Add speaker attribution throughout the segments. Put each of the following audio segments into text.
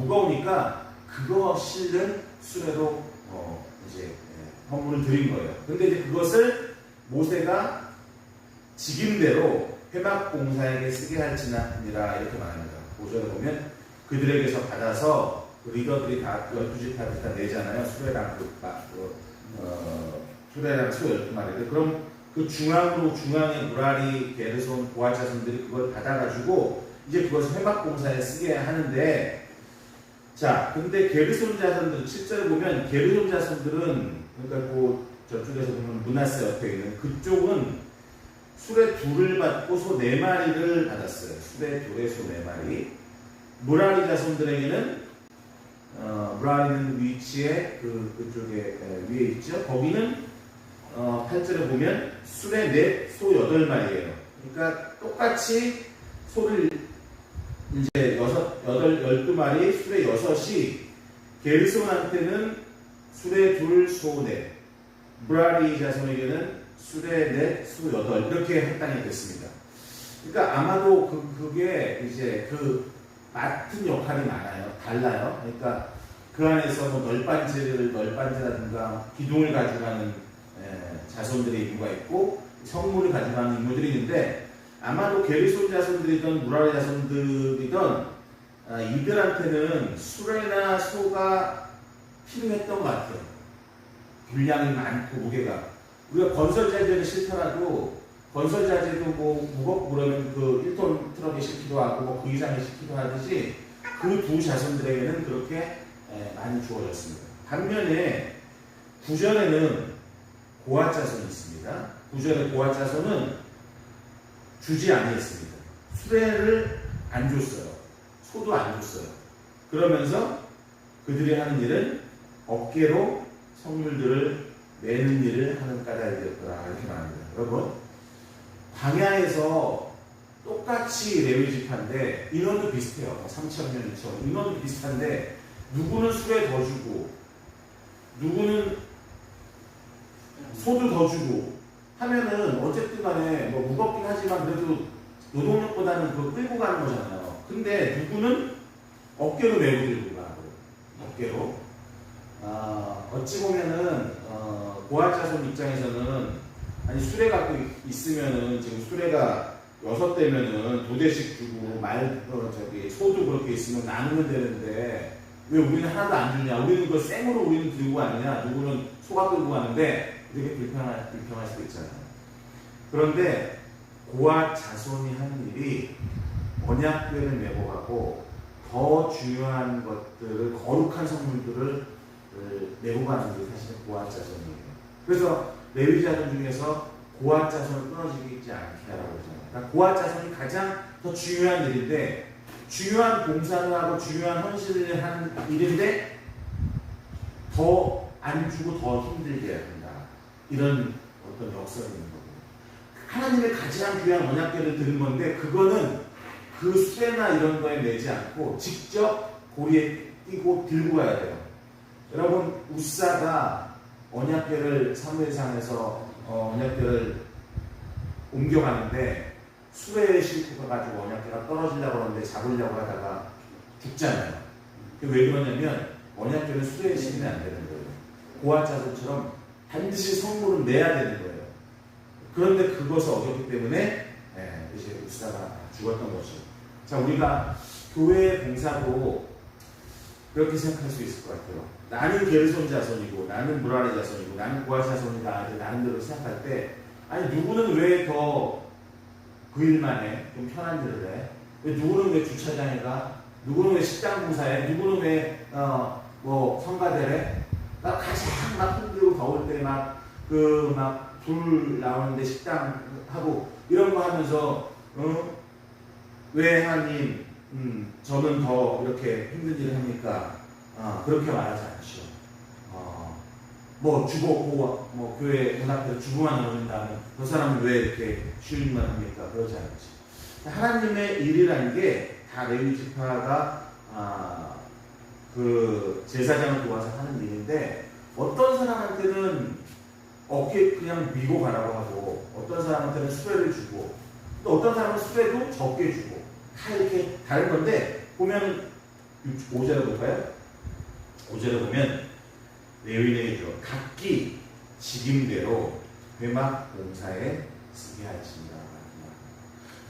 Speaker 1: 무거우니까 그거 실는 수레로 어, 이제 예, 헌물을 드린 거예요. 근데 이제 그것을 모세가 직임대로 회막 공사에게 쓰게 할지니라 이렇게 말합니다. 보절에 보면 그들에게서 받아서 그 리더들이 다 열두 지파를 다 내잖아요. 수레랑 그, 마- 그 어, 수레랑 소 열두 마리를 그럼 그 중앙으로 중앙에 무라리 게르손 보아 자손들이 그걸 받아가지고 이제 그것을 회막 공사에 쓰게 하는데 자 근데 게르손 자손들 실제로 보면 게르손 자손들은 그러니까 그 저쪽에서 보면 문하세 옆에 있는 그쪽은 수레 둘을 받고 소 네 마리를 받았어요. 수레 둘에 소 네 마리. 무라리 자손들에게는 어, 무라리는 위치에 그 그쪽에 에, 위에 있죠. 거기는 어, 8절에 보면 수레 넷, 소 여덟 마리예요. 그러니까 똑같이 소를 이제 여섯, 여덟, 열두 마리, 수레 여섯이 게르손한테는 수레 둘, 소 넷, 무라리 자손에게는 수레 넷, 소 여덟 이렇게 할당이 됐습니다. 그러니까 아마도 그, 그게 이제 그 맡은 역할이 많아요. 달라요. 그러니까 그 안에서 뭐 널빤지를 널빤지라든가 기둥을 가져가는 에, 자손들의 임무가 있고 성물을 가져가는 임무들이 있는데 아마도 게리손 자손들이든 무라리 자손들이든 아, 이들한테는 수레나 소가 필요했던 것 같아요. 분량이 많고 무게가 우리가 건설 자재는 싫더라도 건설 자재도 뭐 무겁고 그러면 그 1톤 트럭에 싣기도 하고 뭐 그 이상에 싣기도 하듯이 그 두 자손들에게는 그렇게 에, 많이 주어졌습니다. 반면에 구전에는 고아 자손이 있습니다. 구전의 고아 자손은 주지 아니했습니다. 수레를 안 줬어요. 소도 안 줬어요. 그러면서 그들이 하는 일은 어깨로 성물들을 내는 일을 하는 까닭이었더라 이렇게 말합니다. 여러분 광야에서 똑같이 레위 지파인데 인원도 비슷해요. 3천 명, 2천 인원도 비슷한데 누구는 수레 더 주고 누구는 소도 더 주고 하면은 어쨌든 간에 뭐 무겁긴 하지만 그래도 노동력보다는 그 끌고 가는 거잖아요. 근데 누구는 어깨로 메고 들고 가고 어깨로 아, 어찌 보면은 어, 고아자손 입장에서는 아니 수레 갖고 있- 있으면은 지금 수레가 여섯 대면은 두 대씩 주고 말 어, 저기 소도 그렇게 있으면 나누면 되는데 왜 우리는 하나도 안 주냐? 우리는 그 생으로 우리는 들고 가느냐? 누구는 소가 끌고 가는데 이렇게 불편할 불편할 수도 있잖아요. 그런데 고아 자손이 하는 일이 언약궤를 메고 가고 더 중요한 것들을 거룩한 성물들을 을 메고 가는 게 사실은 고아 자손이에요. 그래서 레위 자손 중에서 고아 자손을 끊어지지 않게 하라고 그러잖아요. 그러니까 고아 자손이 가장 더 중요한 일인데 중요한 봉사를 하고 중요한 헌신을 하는 일인데 더 안 주고 더 힘들게 된다. 이런 어떤 역설이 있는 거고. 하나님의 가장 귀한 언약궤를 드는 건데 그거는 그 수레나 이런 거에 내지 않고 직접 고리에 띄고 들고 가야 돼요. 여러분 우사가 언약궤를 사무엘상에서 어, 언약궤를 옮겨가는데 수레에 싣고 가가지고 언약궤가 떨어지려고 하는데 잡으려고 하다가 죽잖아요. 그게 왜 그러냐면 언약궤는 수레에 실으면 안 되는 거예요. 고아자손처럼 반드시 성물을 내야 되는 거예요. 그런데 그것을 어겼기 때문에 예, 이제 우사가 죽었던 거죠. 자 우리가 교회 봉사도 그렇게 생각할 수 있을 것 같아요. 나는 게르손 자손이고 나는 무라리 자손이고 나는 고아 자손이다 나름대로 생각할 때 아니 누구는 왜더 그 일만 해? 좀 편한 일을 해? 왜 누구는 왜 주차장에 가? 누구는 왜 식당 봉사해? 누구는 왜 어 뭐 성가대래? 나 가장 막 힘들고 더울 때 막 그 막 불 나오는데 식당 하고 이런 거 하면서 어? 왜 하나님 음, 저는 더 이렇게 힘든 일을 합니까? 아, 그렇게 말하지 않죠. 어, 뭐 주보 고, 뭐 교회 문 앞에서 주보만 넣는다면 그 사람은 왜 이렇게 일만 합니까? 그러지 않지. 하나님의 일이라는 게 다 레위 지파가 아, 그 제사장을 도와서 하는 일인데 어떤 사람한테는 어깨 그냥 미고 가라고 하고 어떤 사람한테는 수레를 주고 또 어떤 사람은 수레도 적게 주고 다 이렇게 다른 건데 보면 5절에 볼까요? 5절에 보면 레위인에게 줘 각기 직임대로 회막 봉사에 쓰게 할지니라.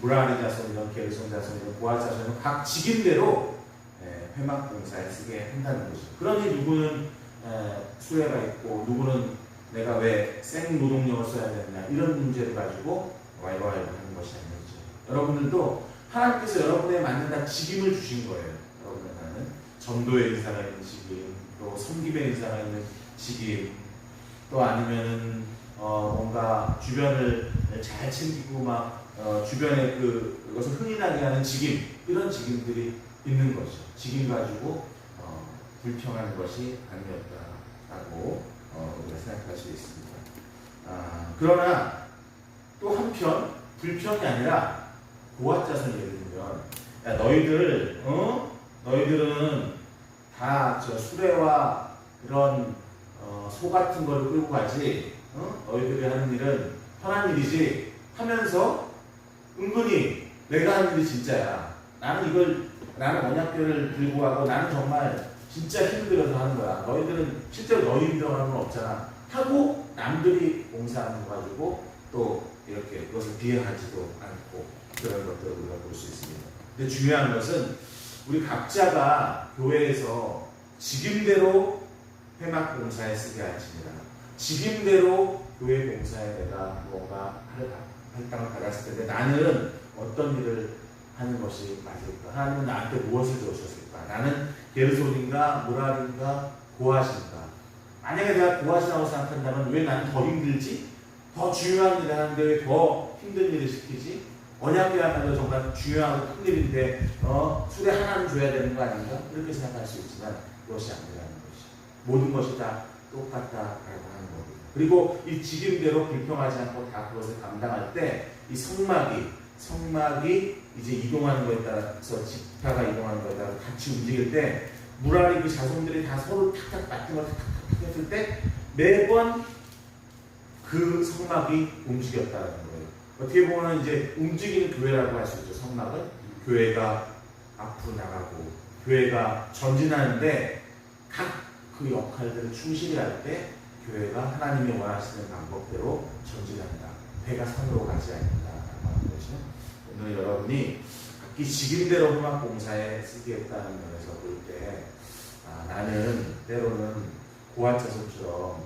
Speaker 1: 무라리 자손이든 게르손 자손이든 보아 자손이든 각 직임대로 예, 회막 봉사에 쓰게 한다는 것이죠. 그러니 누구는 에, 수혜가 있고 누구는 내가 왜 생노동력을 써야 되느냐 이런 문제를 가지고 와이와이를 하는 것이 아니죠. 여러분들도 하나님께서 여러분에 맞는 다 직임을 주신 거예요. 여러분에게는 전도의 의사가 있는 직임, 또 섬김의 의사가 있는 직임, 또 아니면은 어, 뭔가 주변을 잘 챙기고 막 어, 주변에 그 그것을 흥인하게 하는 직임 이런 직임들이 있는 거죠. 직임 가지고 어, 불평하는 것이 아니었다라고 어, 우리가 생각할 수 있습니다. 아, 그러나 또 한편 불평이 아니라 고아자손 예를 들면 야 너희들 어 너희들은 다 저 수레와 그런 어, 소 같은 거를 끌고 가지 어? 너희들이 하는 일은 편한 일이지 하면서 은근히 내가 하는 일이 진짜야 나는 이걸 나는 언약궤를 들고 가고 나는 정말 진짜 힘들어서 하는 거야 너희들은 실제로 너희 힘들어하는 건 없잖아 하고 남들이 봉사하는 거 가지고 또 이렇게 그것을 비하하지도 않고 그런 것들을 우리가 볼 수 있습니다. 근데 중요한 것은 우리 각자가 교회에서 직임대로 회막 봉사에 쓰게 할지니라. 직임대로 교회 봉사에 내가 뭔가 할- 할당을 받았을 텐데 나는 어떤 일을 하는 것이 맞을까? 하나님은 나한테 무엇을 주셨을까? 나는 게르손인가, 모랄인가, 고아신가? 만약에 내가 고아시라고 생각한다면 왜 나는 더 힘들지? 더 중요한 일을 하는데 왜 더 힘든 일을 시키지? 언약계야말로 정말 중요하고 큰 일인데 어, 술에 하나는 줘야 되는 거 아닌가? 이렇게 생각할 수 있지만 그것이 아니라는 것이 모든 것이 다 똑같다라고 하는 겁니다. 그리고 이 직임대로 불평하지 않고 다 그것을 감당할 때 이 성막이 성막이 이제 이동하는 것에 따라서 지파가 이동하는 것에 따라 같이 움직일 때 무라리 그 자손들이 다 서로 탁탁 맞는 걸 탁탁탁 했을 때 매번 그 성막이 움직였다는 거예요. 어떻게 보면 이제 움직이는 교회라고 할 수 있죠. 성막은 교회가 앞으로 나가고 교회가 전진하는데 각 그 역할들을 충실히 할 때 교회가 하나님이 원하시는 방법대로 전진한다. 배가 산으로 가지 않는다라고 하는 거죠. 오늘 여러분이 각기 직임대로 음악 봉사에 쓰겠다는 면에서 볼 때 아, 나는 때로는 고아차선처럼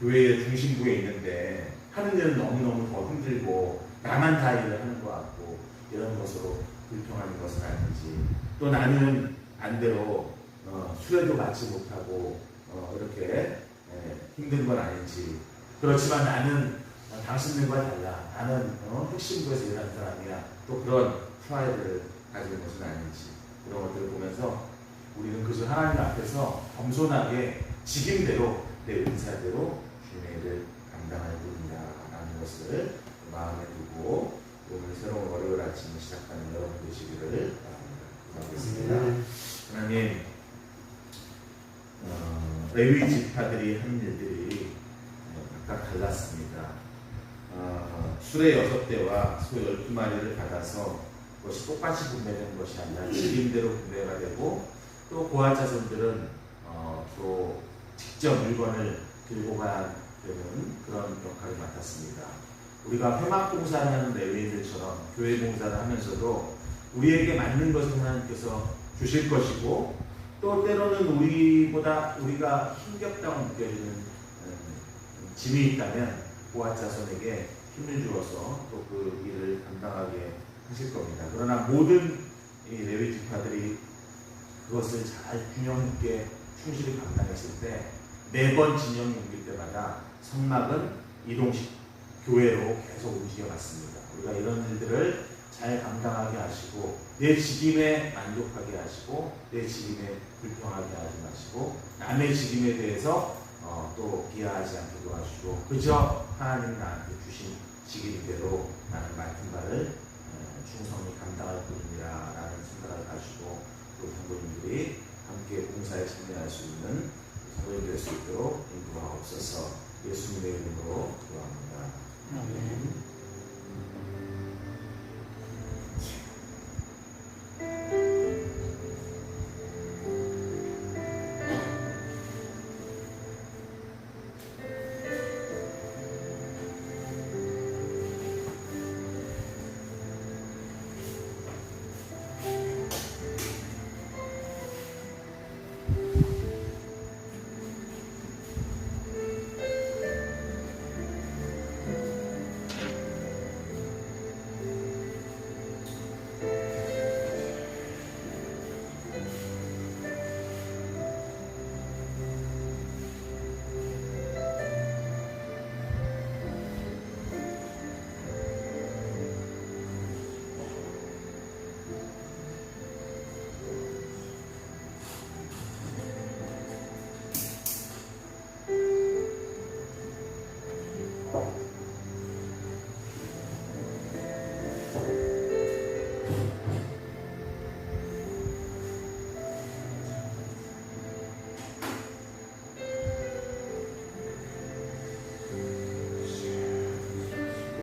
Speaker 1: 교회의 중심부에 있는데 하는 일은 너무너무 더 힘들고 나만 다 일을 하는 것 같고 이런 것으로 불평하는 것은 아닌지. 또 나는 반대로 어, 수혜도 받지 못하고 어, 이렇게 예, 힘든 건 아닌지. 그렇지만 나는 어, 당신들과 달라. 나는 어, 핵심부에서 일하는 사람이야. 또 그런 프라이드를 가지는 것은 아닌지. 그런 것들을 보면서 우리는 그저 하나님 앞에서 겸손하게 직임대로 내 은사대로 주님의 일을 감당할 뿐이다라는 것을 마음에 두고 오늘 새로운 월요일 아침을 시작하는 여러분 되시기를 바랍니다. 기도하겠습니다. 하나님, 어, 레위 지파들이 한 일들이 어, 각각 달랐습니다. 어, 수레 여섯 대와 소 열두 마리를 받아서 그것이 똑같이 분배된 것이 아니라 직임대로 분배가 되고 또 고아 자손들은 어, 또 직접 물건을 들고 가야 되는 그런 역할을 맡았습니다. 우리가 회막 봉사를 하는 레위인들처럼 교회 봉사를 하면서도 우리에게 맞는 것을 하나님께서 주실 것이고 또 때로는 우리보다 우리가 힘겹다고 느껴지는 음, 짐이 있다면 고아 자손에게 힘을 주어서 또 그 일을 감당하게 하실 겁니다. 그러나 모든 이 레위 지파들이 그것을 잘 균형 있게 충실히 감당했을 때 매번 진영이 옮길 때마다 성막은 이동식 교회로 계속 움직여갔습니다. 우리가 이런 일들을 잘 감당하게 하시고 내 직임에 만족하게 하시고 내 직임에 불평하게 하지 마시고 남의 직임에 대해서 어, 또 비하하지 않게 도와주시고 그저 하나님 나한테 주신 직임대로 나는 맡은 바를 어, 충성히 감당할 뿐이라 라는 생각을 가지고 우리 성도님들이 함께 봉사에 참여할 수 있는 성도님 될 수 있도록 인도하옵소서 예수님의 이름으로 기도합니다.
Speaker 2: 아멘.